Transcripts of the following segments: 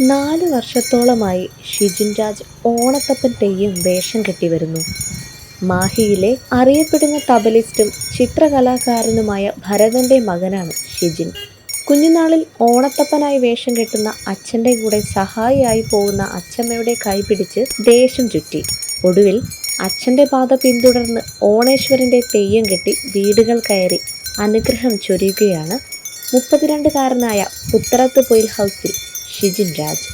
നാല് വർഷത്തോളമായി ഷിജിൻ രാജ് ഓണത്തപ്പൻ തെയ്യം വേഷം കെട്ടി വരുന്നു മാഹിയിലെ അറിയപ്പെടുന്ന തബലിസ്റ്റും ചിത്രകലാകാരനുമായ ഭരതന്റെ മകനാണ് ഷിജിൻ. കുഞ്ഞുനാളിൽ ഓണത്തപ്പനായി വേഷം കെട്ടുന്ന അച്ഛന്റെ കൂടെ സഹായിയായി പോകുന്ന അച്ഛമ്മയുടെ കൈപിടിച്ച് ദേശം ചുറ്റി. ഒടുവിൽ അച്ഛന്റെ പാത പിന്തുടർന്ന് ഓണേശ്വരന്റെ തെയ്യം കെട്ടി വീടുകൾ കയറി അനുഗ്രഹം ചൊരിയുകയാണ് മുപ്പത്തിരണ്ടുകാരനായ പുത്തറത്ത് പൊയിൽ ഹൗസിൽ. ഷിജിൻ രാജ്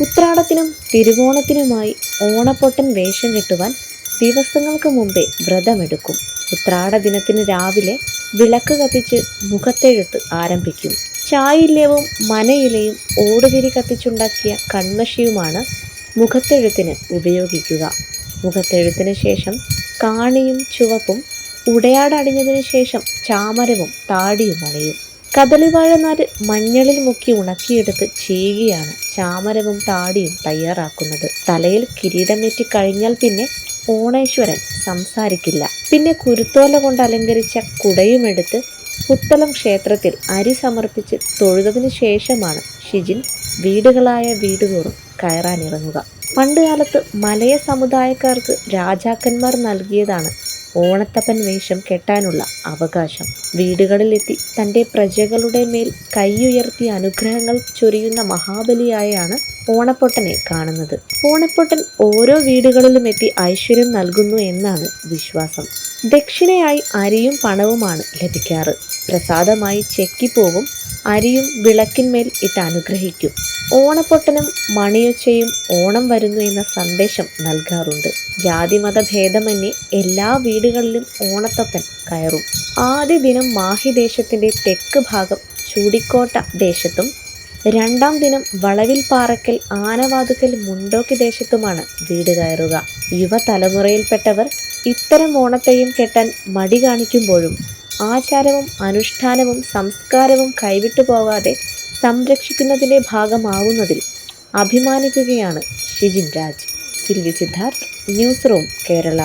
ഉത്രാടത്തിനും തിരുവോണത്തിനുമായി ഓണപ്പൊട്ടൻ വേഷം കെട്ടുവാൻ ദിവസങ്ങൾക്ക് മുമ്പേ വ്രതമെടുക്കും. ഉത്രാട ദിനത്തിന് രാവിലെ വിളക്ക് കത്തിച്ച് മുഖത്തെഴുത്ത് ആരംഭിക്കും. ചായില്യവും മനയിലയും ഓടുതിരി കത്തിച്ചുണ്ടാക്കിയ കൺമഷിയുമാണ് മുഖത്തെഴുത്തിന് ഉപയോഗിക്കുക. മുഖത്തെഴുത്തിന് ശേഷം കാണിയും ചുവപ്പും ഉടയാടടിഞ്ഞതിന് ശേഷം ചാമരവും താടിയും അണിയും. കദളിവാഴനാര് മഞ്ഞളിൽ മുക്കി ഉണക്കിയെടുത്ത് ചെയ്യുകയാണ്. ചാമരവും താടിയും തയ്യാറാക്കുന്നത്. തലയിൽ കിരീടമേറ്റി കഴിഞ്ഞാൽ പിന്നെ ഓണേശ്വരൻ സംസാരിക്കില്ല. പിന്നെ കുരുത്തോല കൊണ്ട് അലങ്കരിച്ച കുടയുമെടുത്ത് പുത്തലം ക്ഷേത്രത്തിൽ അരി സമർപ്പിച്ച് തൊഴുതതിനു ശേഷമാണ് ഷിജിൻ വീടുകളായ വീടുതോറും കയറാനിറങ്ങുക. പണ്ടുകാലത്ത് മലയ സമുദായക്കാർക്ക് രാജാക്കന്മാർ നൽകിയതാണ് ഓണത്തപ്പൻ വേഷം കെട്ടാനുള്ള അവകാശം. വീടുകളിലെത്തി തന്റെ പ്രജകളുടെ മേൽ കൈയുയർത്തി അനുഗ്രഹങ്ങൾ ചൊരിയുന്ന മഹാബലിയായാണ് ഓണപ്പൊട്ടനെ കാണുന്നത്. ഓണപ്പൊട്ടൻ ഓരോ വീടുകളിലും എത്തി ഐശ്വര്യം നൽകുന്നു എന്നാണ് വിശ്വാസം. ദക്ഷിണയായി അരിയും പണവുമാണ് ലഭിക്കാറ്. പ്രസാദമായി ചെക്കിപ്പൂവും അരിയും വിളക്കിന്മേൽ ഇട്ട് അനുഗ്രഹിക്കും. ഓണപ്പൊട്ടനും മണിയൊച്ചയും ഓണം വരുന്നു എന്ന സന്ദേശം നൽകാറുണ്ട്. ജാതിമത ഭേദമന്യേ എല്ലാ വീടുകളിലും ഓണത്തപ്പൻ കയറും. ആദ്യ ദിനം മാഹി ദേശത്തിന്റെ തെക്ക് ഭാഗം ചൂടിക്കോട്ട ദേശത്തും രണ്ടാം ദിനം വളവിൽ പാറക്കൽ ആനവാതുക്കൽ മുണ്ടോക്കി ദേശത്തുമാണ് വീട് കയറുക. യുവതലമുറയിൽപ്പെട്ടവർ ഇത്തരം ഓണത്തെയും കെട്ടാൻ മടി കാണിക്കുമ്പോഴും ആചാരവും അനുഷ്ഠാനവും സംസ്കാരവും കൈവിട്ടു പോകാതെ സംരക്ഷിക്കുന്നതിന്റെ ഭാഗമാവുന്നതിൽ അഭിമാനിക്കുകയാണ് Shijin Raj. Silvi Siddharth news room Kerala.